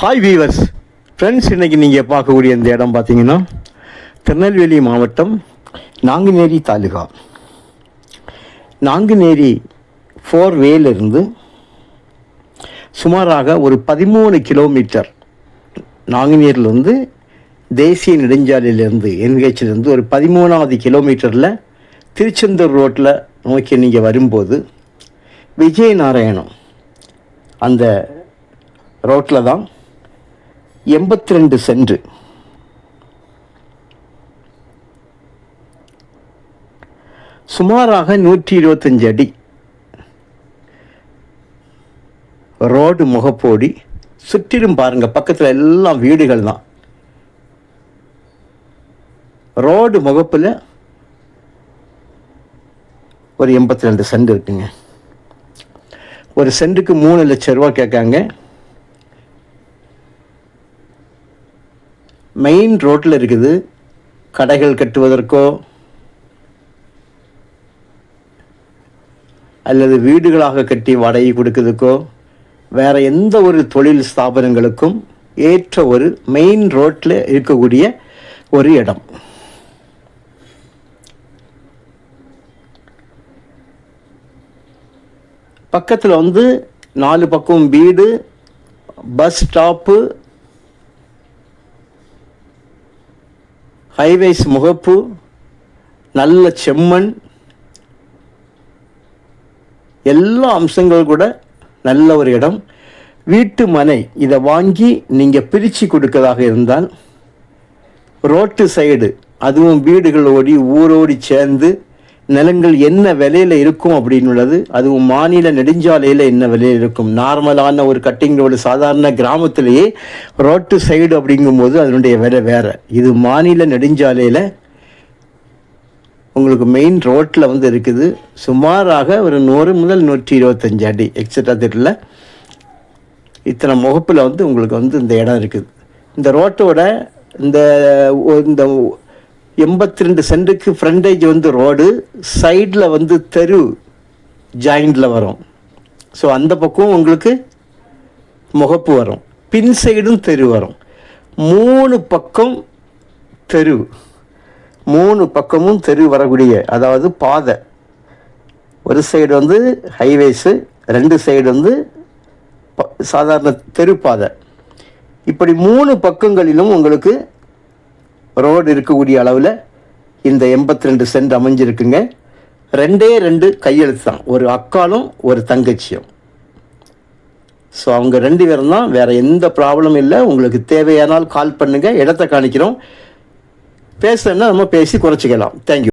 Hi viewers friends இன்னைக்கு நீங்கள் பார்க்கக்கூடிய இந்த இடம் பார்த்தீங்கன்னா திருநெல்வேலி மாவட்டம் நாங்குநேரி தாலுகா. நாங்குநேரி ஃபோர் வேலிருந்து சுமாராக ஒரு பதிமூணு கிலோமீட்டர் நாங்குநேரிலிருந்து தேசிய நெடுஞ்சாலையிலேருந்து என்ஹெச்லேருந்து ஒரு பதிமூணாவது கிலோமீட்டரில் திருச்செந்தூர் ரோட்டில் நோக்கி நீங்கள் வரும்போது விஜயநாராயணம் அந்த ரோட்டில் தான் எண்பத்தி ரெண்டு சென்று. சுமாராக நூற்றி இருபத்தஞ்சு அடி. ரோடு முகப்போடி. சுற்றிலும் பாருங்க பக்கத்தில் எல்லாம் வீடுகள் தான். ரோடு முகப்பில் ஒரு எண்பத்தி ரெண்டு சென்ட் இருக்குங்க. ஒரு சென்ட்டுக்கு மூணு லட்ச ரூபா கேட்காங்க. மெயின் ரோட்டில் இருக்குது கடைகள் கட்டுவதற்கோ அல்லது வீடுகளாக கட்டி வாடகை கொடுக்கிறதுக்கோ வேறு எந்த ஒரு தொழில் ஸ்தாபனங்களுக்கும் ஏற்ற ஒரு மெயின் ரோட்டில் இருக்கக்கூடிய ஒரு இடம். பக்கத்தில் வந்து நாலு பக்கம் வீடு பஸ் ஸ்டாப்பு ஹைவேஸ் முகப்பு நல்ல செம்மண் எல்லா அம்சங்கள் கூட நல்ல ஒரு இடம். வீட்டு மனை இதை வாங்கி நீங்கள் பிரித்து கொடுக்கறதாக இருந்தால் ரோட்டு சைடு அதுவும் வீடுகளோடி ஊரோடி சேர்ந்து நிலங்கள் என்ன விலையில் இருக்கும் அப்படின்னு உள்ளது அதுவும் மாநில நெடுஞ்சாலையில் என்ன விலையில் இருக்கும். நார்மலான ஒரு கட்டிங் ரோடு சாதாரண கிராமத்திலேயே ரோட்டு சைடு அப்படிங்கும்போது அதனுடைய விலை வேறு. இது மாநில நெடுஞ்சாலையில் உங்களுக்கு மெயின் ரோட்டில் வந்து இருக்குது. சுமாராக ஒரு நூறு முதல் நூற்றி இருபத்தஞ்சு அடி எக்ஸட்ரா தெரியல. இத்தனை முகப்பில் வந்து உங்களுக்கு வந்து இந்த இடம் இருக்குது. இந்த ரோட்டோட இந்த இந்த எண்பத்தி ரெண்டு சென்ட்டுக்கு ஃப்ரண்டேஜ் வந்து ரோடு சைடில் வந்து தெரு ஜாயிண்டில் வரும். ஸோ அந்த பக்கம் உங்களுக்கு முகப்பு வரும். பின் சைடும் தெரு வரும். மூணு பக்கம் தெரு. மூணு பக்கமும் தெரு வரக்கூடிய அதாவது பாதை. ஒரு சைடு வந்து ஹைவேஸு ரெண்டு சைடு வந்து ப- சாதாரண தெருப்பாதை இப்படி மூணு பக்கங்களிலும் உங்களுக்கு ரோடு இருக்கக்கூடிய அளவில் இந்த எண்பத்தி ரெண்டு சென்ட் அமைஞ்சிருக்குங்க. ரெண்டே ரெண்டு கையெழுத்து தான் ஒரு அக்காலும் ஒரு தங்கச்சியும். ஸோ அவங்க ரெண்டு பேரும் தான் வேறு எந்த ப்ராப்ளமும் இல்லை. உங்களுக்கு தேவையானால் கால் பண்ணுங்கள் இடத்த காணிக்கிறோம். பேசுனா நம்ம பேசி குறைச்சிக்கலாம். தேங்க்யூ